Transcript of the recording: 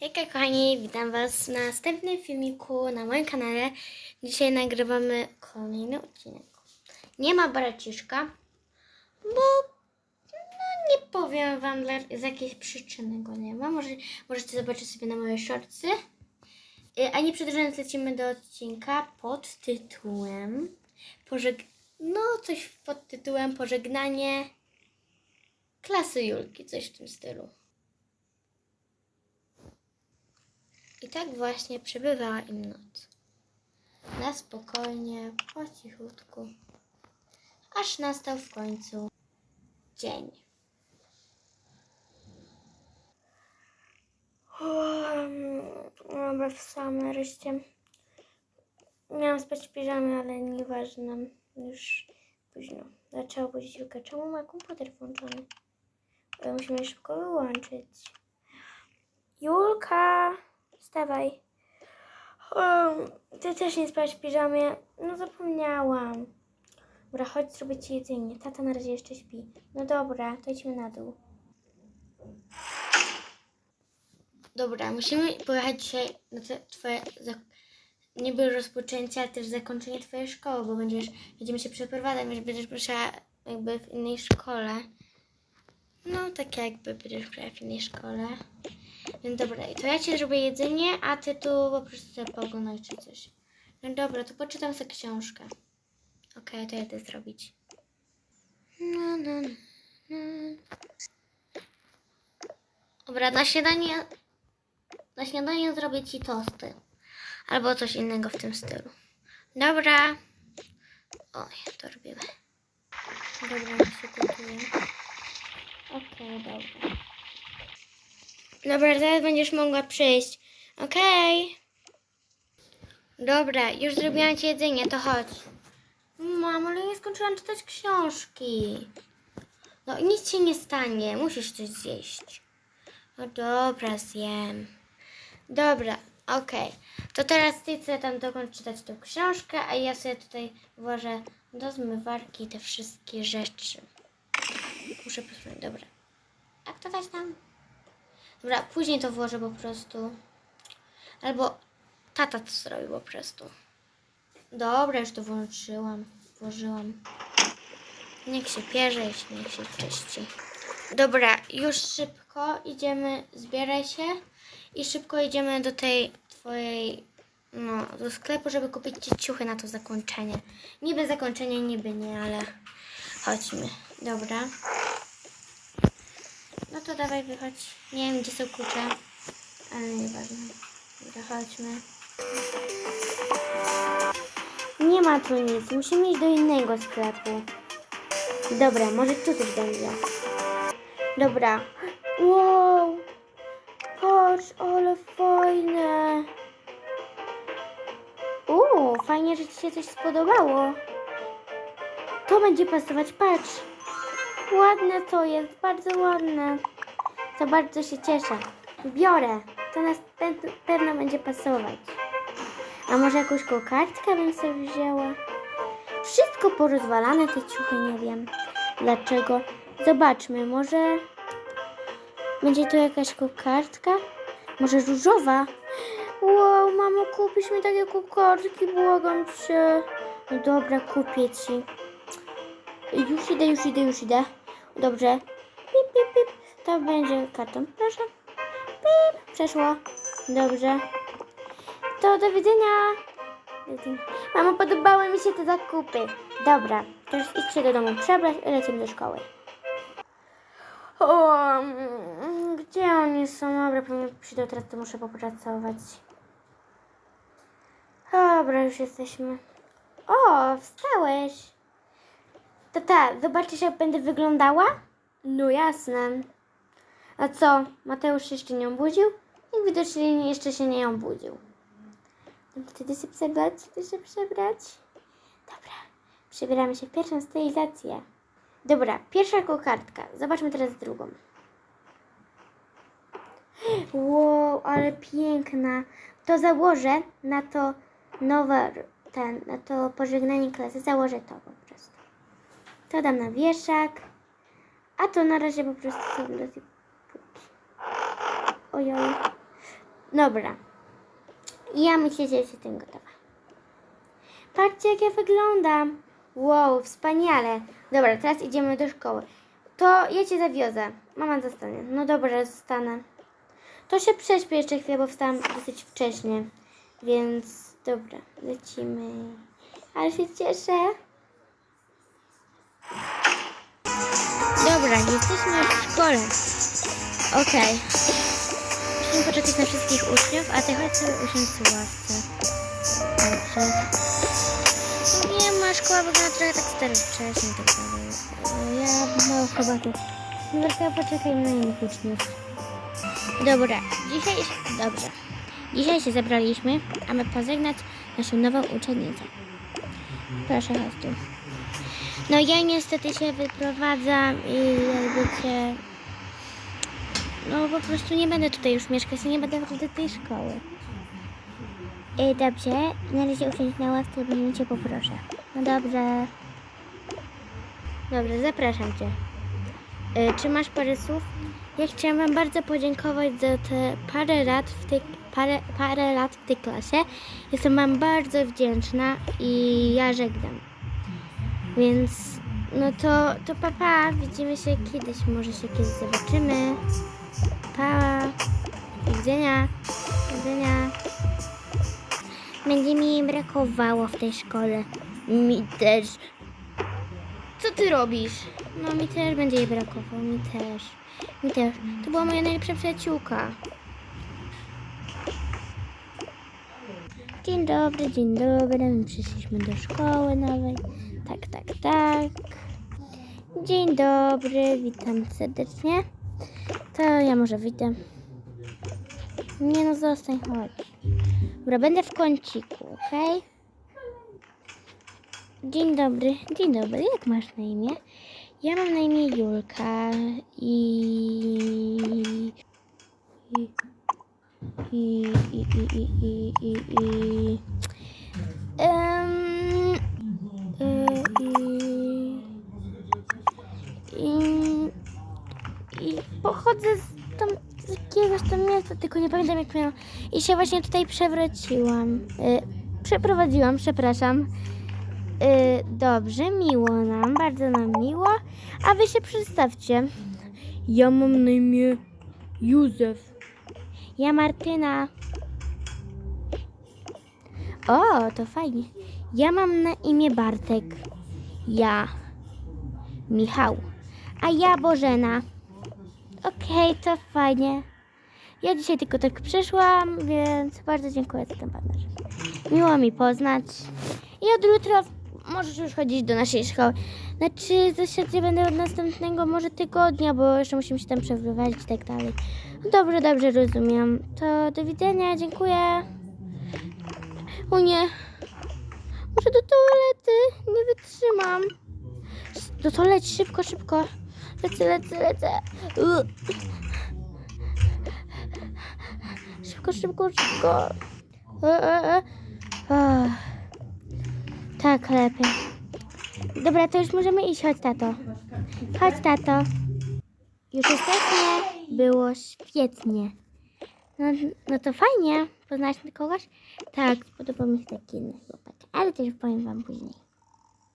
Hejka kochani, witam was w następnym filmiku na moim kanale. Dzisiaj nagrywamy kolejny odcinek. Nie ma braciszka, bo no nie powiem wam dla, z jakiej przyczyny go nie ma. Może, możecie zobaczyć sobie na moje shortsy. Y, A nie przedłużając lecimy do odcinka pod tytułem pożeg... no coś pod tytułem pożegnanie klasy Julki, coś w tym stylu. I tak właśnie przebywała im noc. Na spokojnie, po cichutku, aż nastał w końcu dzień. Dobra, wstałam nareszcie. Miałam spać w piżamie, ale nieważne. Już późno. Zaczęła budzić Julkę. Czemu ma komputer włączony? Ale musimy szybko wyłączyć. Julka! Wstawaj. Um, ty też nie spałeś w piżamie? No zapomniałam. Dobra, chodź zrobić ci jedzenie. Tata na razie jeszcze śpi. No dobra, to idźmy na dół. Dobra, musimy pojechać dzisiaj na te twoje niby rozpoczęcie, ale też zakończenie twojej szkoły, bo będziesz, będziemy się przeprowadzać, więc będziesz musiała jakby w innej szkole. No, tak jakby będziesz w innej szkole. No dobra, to ja ci zrobię jedzenie, a ty tu po prostu sobie pooglądaj czy coś. No dobra, to poczytam sobie książkę. Okej, to jadę zrobić. No, no, no, no. Dobra, na śniadanie, na śniadanie zrobię ci tosty. Albo coś innego w tym stylu. Dobra. Oj, to robimy. Dobra, ja się. Okej, dobra. Dobra, zaraz będziesz mogła przyjść. Okej. Dobra, już zrobiłam ci jedzenie, to chodź. Mamo, ale nie skończyłam czytać książki. No nic ci nie stanie, musisz coś zjeść. No dobra, zjem. Dobra, okej. To teraz ty chcę tam dokąd czytać tą książkę, a ja sobie tutaj włożę do zmywarki te wszystkie rzeczy. Muszę posłuchać, dobra. Jak to dać tam? Dobra, później to włożę po prostu. Albo tata to zrobi po prostu. Dobra, już to włączyłam. Włożyłam. Niech się pierze, niech się czyści. Dobra, już szybko idziemy, zbieraj się i szybko idziemy do tej twojej, no, do sklepu, żeby kupić ci ciuchy na to zakończenie. Niby zakończenie, niby nie, ale chodźmy. Dobra. No to dawaj wychodź. Nie wiem gdzie są klucze, ale nieważne. Dobra, chodźmy. Nie ma tu nic. Musimy iść do innego sklepu. Dobra, może tu coś będzie. Dobra. Wow! Patrz, ale fajne. Uuu, fajnie, że Ci się coś spodobało. To będzie pasować, patrz. Ładne to jest, bardzo ładne. To bardzo się cieszę. Biorę. To na pe- pewno będzie pasować. A może jakąś kokardkę bym sobie wzięła? Wszystko porozwalane, te ciuchy, nie wiem. Dlaczego? Zobaczmy, może będzie tu jakaś kokardka? Może różowa? Wow, mamo, kupisz mi takie kokardki, błagam cię. No dobra, kupię ci. Już idę, już idę, już idę. Dobrze. Pip, pip, pip. To będzie karton. Proszę. Pip. Przeszło. Dobrze. To do widzenia. Mamo, podobały mi się te zakupy. Dobra. Teraz idźcie do domu przebrać i lecimy do szkoły. O, mm, gdzie oni są? Dobra, pewnie przyjdą teraz, to muszę popracować. Dobra, już jesteśmy. O, wstałeś. Tata, zobaczysz jak będę wyglądała? No jasne. A co, Mateusz jeszcze nie obudził? I widocznie jeszcze się nie obudził. No wtedy się przebrać, wtedy się przebrać. Dobra, przebieramy się w pierwszą stylizację. Dobra, pierwsza kokardka. Zobaczmy teraz drugą. Wow, ale piękna. To założę na to nowe, ten, na to pożegnanie klasy. Założę to. To dam na wieszak. A to na razie po prostu sobie do tej półki. Ojoj. Dobra. Ja myślę, że jestem gotowa. Patrzcie, jak ja wyglądam. Wow, wspaniale. Dobra, teraz idziemy do szkoły. To ja cię zawiozę. Mama zostanie. No dobra, zostanę. To się prześpię jeszcze chwilę, bo wstałam dosyć wcześnie. Więc dobra, lecimy. Ale się cieszę. Dobra, jesteśmy w szkole. Okej. Musimy poczekać na wszystkich uczniów, a ty chodź sobie usiądź w ławce. Dobrze. No Wiem, moja szkoła wygląda trochę tak staro wcześniej i tak. E, Ja mało chyba tu. Dobra, poczekajmy na innych uczniów. Dobra, dzisiaj... Dobrze. Dzisiaj się zebraliśmy, aby pożegnać naszą nową uczennicę. Proszę, chodź tu. No ja niestety się wyprowadzam i jak wiecie... No po prostu nie będę tutaj już mieszkać i nie będę chodzić do tej szkoły. Y, dobrze, na razie usiądź na ławce, bo cię poproszę. No dobrze. Dobrze, zapraszam cię. Y, czy masz parę słów? Ja chciałam wam bardzo podziękować za te parę lat w tej, parę, parę lat w tej klasie. Jestem wam bardzo wdzięczna i ja żegnam. Więc no to, to papa, widzimy się kiedyś, może się kiedyś zobaczymy. Pa, do widzenia, do widzenia. Będzie mi brakowało w tej szkole. Mi też. Co ty robisz? No mi też będzie jej brakowało, mi też. Mi też. To była moja najlepsza przyjaciółka. Dzień dobry, dzień dobry. My przyszliśmy do szkoły nowej. Tak, tak, tak. Dzień dobry, witam serdecznie. To ja może wyjdę. Nie no, zostań, chodź. Dobra, będę w kąciku, okej? Dzień dobry, dzień dobry. Jak masz na imię? Ja mam na imię Julka i... i... i... i... i... i... i... i... i... Em, y, i... i... i pochodzę z, tam, z jakiegoś tam miasta, tylko nie pamiętam jak miałam. I się właśnie tutaj przewróciłam. Y, przeprowadziłam, przepraszam. Y, dobrze, miło nam, bardzo nam miło. A wy się przedstawcie. Ja mam na imię Józef. Ja Martyna. O, to fajnie. Ja mam na imię Bartek. Ja Michał. A ja Bożena. Okej, to fajnie. Ja dzisiaj tylko tak przyszłam, więc bardzo dziękuję za ten banner. Miło mi poznać. I od jutra możesz już chodzić do naszej szkoły. Znaczy, w zasadzie będę od następnego może tygodnia, bo jeszcze musimy się tam przeprowadzić i tak dalej. No Dobrze, dobrze, rozumiem. To do widzenia, dziękuję. O nie. Muszę do toalety, nie wytrzymam. Do toalety, szybko, szybko. Lecę, lecę, lecę. Ugh. Szybko, szybko, szybko. E, e, e. Tak, lepiej. Dobra, to już możemy iść. Chodź, tato. Chodź, tato. Już jesteśmy. Było świetnie. No, no to fajnie. Poznałaś kogoś? Tak, podoba mi się taki inny chłopak. Ale też powiem wam później.